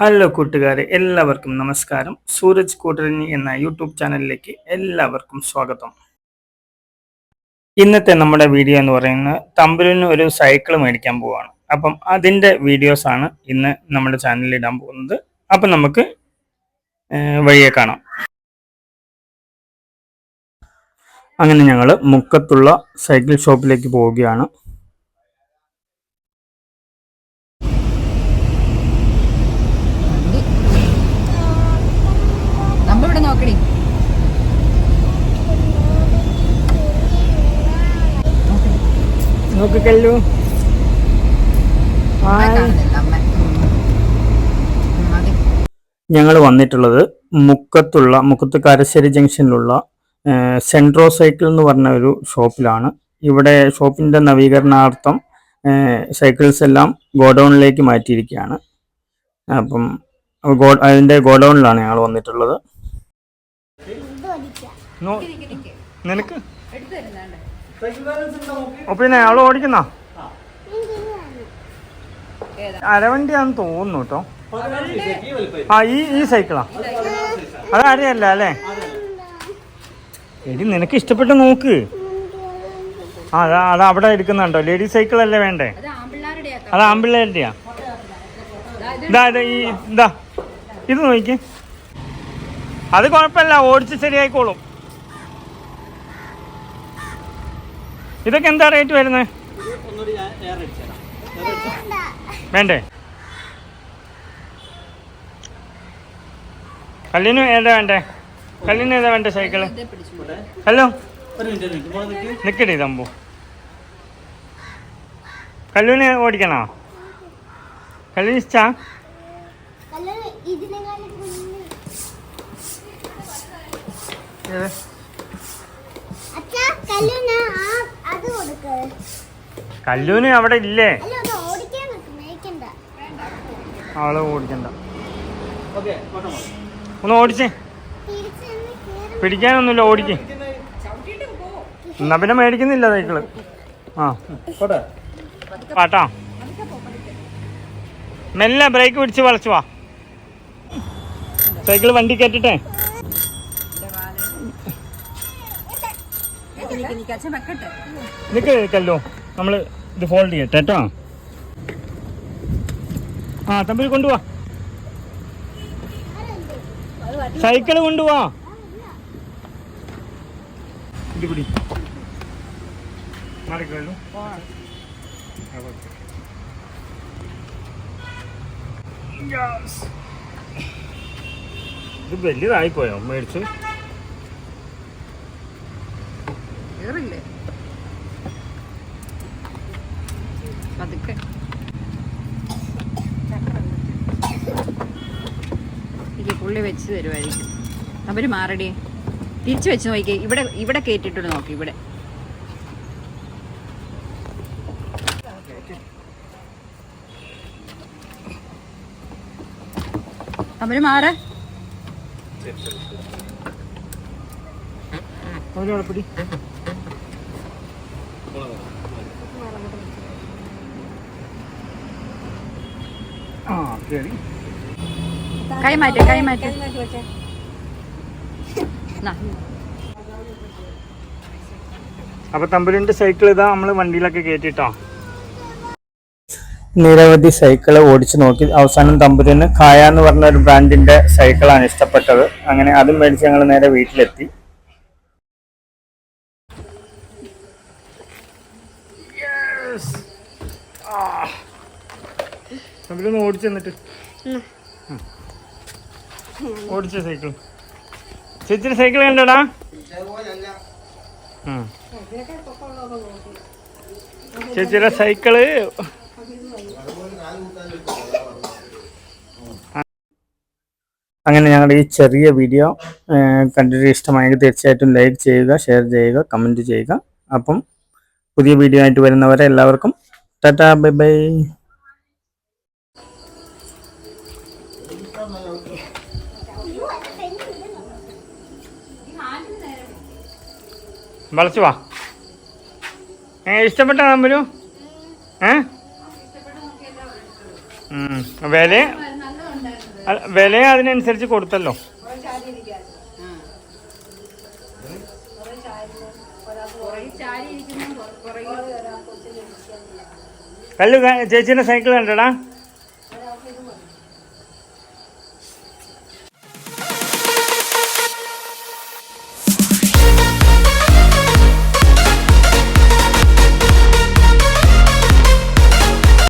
Hello കൂട്ടുകാരെ. എല്ലാവർക്കും നമസ്കാരം. സൂരജ് കൂട്ടരഞ്ഞി എന്ന യൂട്യൂബ് ചാനലിലേക്ക് എല്ലാവർക്കും സ്വാഗതം. ഇന്നത്തെ നമ്മുടെ വീഡിയോ എന്ന് പറയുന്നത് തമ്പുരിന് ഒരു സൈക്കിൾ മേടിക്കാൻ പോവാണ്. അപ്പം അതിന്റെ വീഡിയോസ് ആണ് ഇന്ന് നമ്മുടെ ചാനലിൽ ഇടാൻ പോകുന്നത്. അപ്പം നമുക്ക് വഴിയെ കാണാം. അങ്ങനെ ഞങ്ങൾ മുക്കത്തുള്ള സൈക്കിൾ ഷോപ്പിലേക്ക് പോവുകയാണ് നമ്മ ഇവിടെ നോക്കടി മതി. ഞങ്ങൾ വന്നിട്ടുള്ളത് മുക്കത്തുള്ള മുക്കത്ത് കാരശ്ശേരി ജംഗ്ഷനിലുള്ള സെൻട്രോ സൈക്കിൾ എന്ന് പറഞ്ഞ ഒരു ഷോപ്പിലാണ്. ഇവിടെ ഷോപ്പിന്റെ നവീകരണാർത്ഥം സൈക്കിൾസ് എല്ലാം ഗോഡൗണിലേക്ക് മാറ്റിയിരിക്കുകയാണ്. അപ്പം ഗോ അതിന്റെ ഗോഡൗണിലാണ് ഞങ്ങൾ വന്നിട്ടുള്ളത്. നിനക്ക്? ഓ, പിന്നെ അവൾ ഓടിക്കുന്ന? അരവണ്ടിയാന്ന് തോന്നുന്നു കേട്ടോ. ആ ഈ ഈ സൈക്കിളാ. അതറിയല്ല അല്ലേ? എടി നിനക്ക് ഇഷ്ടപ്പെട്ട് നോക്ക്. ആ അതാ അത് അവിടെ ഇരിക്കുന്നുണ്ടോ? ലേഡീസ് സൈക്കിൾ അല്ലേ വേണ്ടേ? അത് ആമ്പിള്ളാരുടെയാ അത് ആമ്പിള്ളേരുടെയാ. ഇതാ ഇതാ ഈ ഇതാ. ഇത് നോക്കി അത് കുഴപ്പമില്ല ഓടിച്ച് ശരിയായിക്കോളും. ഇതൊക്കെ എന്താ റേറ്റ് വരുന്നത് വേണ്ടേ? കല്ലിന് ഏതാ വേണ്ടേ? കല്ലിന് ഏതാ വേണ്ടേ സൈക്കിൾ ഹലോ? നിക്കടി തമ്പു. കല്ലുവിനെ ഓടിക്കണോ? കല്ലിന് ഇഷ്ടാ? കല്യാണം കല്ലുവിന് അവിടെ ഇല്ലേ. അവളെ ഓടിക്കണ്ട. ഒന്ന് ഓടിച്ചേ. പിടിക്കാനൊന്നുമില്ല ഓടിക്ക്. എന്നാ പിന്നെ മേടിക്കുന്നില്ല സൈക്കിൾ. ആ. പാട്ടാ. മെല്ലെ ബ്രേക്ക് പിടിച്ച് വളച്ചു വാ. സൈക്കിൾ വണ്ടി കയറ്റിട്ടെ? നിക്ക് കല്ലോ. ഇത് ഫോൾഡ് ചെയ്യട്ടെ കേട്ടോ ആ തമ്പി കൊണ്ടുപോവാ സൈക്കിൾ കൊണ്ടുപോവാ ഇത് പിടി മാറിക്കല്ലോ ഇത് വലുതായിപ്പോയോ മേടിച്ചു? കേറില്ലേ പതുക്കെ. എനിക്ക് പുള്ളി വെച്ച് തരുമായിരിക്കും അവർ മാറടി. തിരിച്ചു വെച്ച് നോക്കിക്കേ. ഇവിടെ ഇവിടെ കേട്ടിട്ട് നോക്കി ഇവിടെ. അവർ മാറ. ഒരു പിടി. ആ ശരി. കൈ മാറ്റ കൈ മാറ്റ. നാ. അപ്പൊ തമ്പുരിന്റെ സൈക്കിൾ ഇതാ നമ്മൾ വണ്ടിയിലൊക്കെ കേട്ടിട്ടോ നിരവധി സൈക്കിൾ ഓടിച്ചു നോക്കി. അവസാനം തമ്പുരിന് കായ എന്ന് പറഞ്ഞ ഒരു ബ്രാൻഡിന്റെ സൈക്കിളാണ് ഇഷ്ടപ്പെട്ടത്. അങ്ങനെ അതും മേടിച്ച് ഞങ്ങൾ നേരെ വീട്ടിലെത്തി. തമ്പുരൊന്ന് ഓടിച്ചു എന്നിട്ട് ഓടിച്ച സൈക്കിൾ. ചേച്ചിയുടെ സൈക്കിൾ കണ്ടടാ. ചേച്ചിയുടെ സൈക്കിൾ. അങ്ങനെ ഞങ്ങളുടെ ഈ ചെറിയ വീഡിയോ കണ്ടിട്ട് ഇഷ്ടമായെങ്കിൽ തീർച്ചയായിട്ടും ലൈക്ക് ചെയ്യുക ഷെയർ ചെയ്യുക കമന്റ് ചെയ്യുക. അപ്പം പുതിയ വീഡിയോ ആയിട്ട് വരുന്നവരെ എല്ലാവർക്കും ടാറ്റാ ബൈ ബൈ. വളച്ചു വാ. ഇഷ്ടപ്പെട്ട നമ്പരു ഏ. വില വില അതിനനുസരിച്ച് കൊടുത്തല്ലോ. കല്ലു ചേച്ചിന്റെ സൈക്കിൾ കണ്ടടാ.